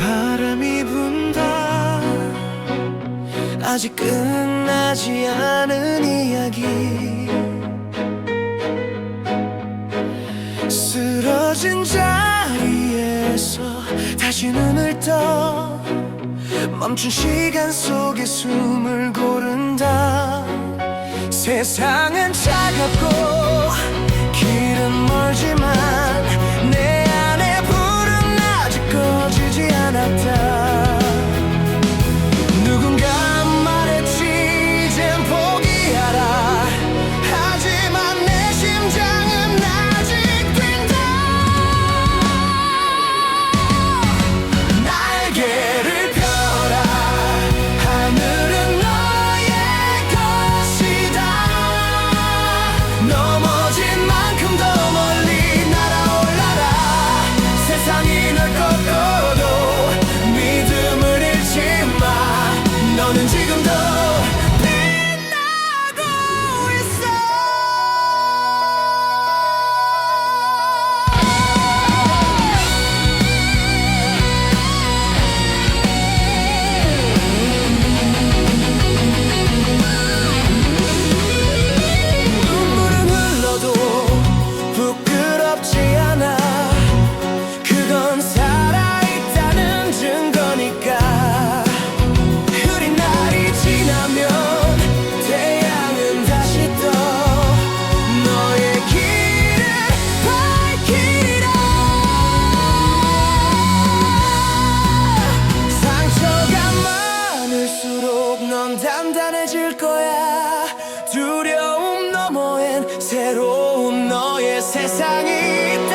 바람이 분다. 아직 끝나지 않은 이야기. 쓰러진 자리에서 다시 눈을 떠. 멈춘 시간 속에 숨을 고른다. 세상은 차갑고 길은 멀 세상이 널 꺾어도 믿음을 잃지 마. 너는 지금도 거야. 두려움 너머엔 새로운 너의 세상이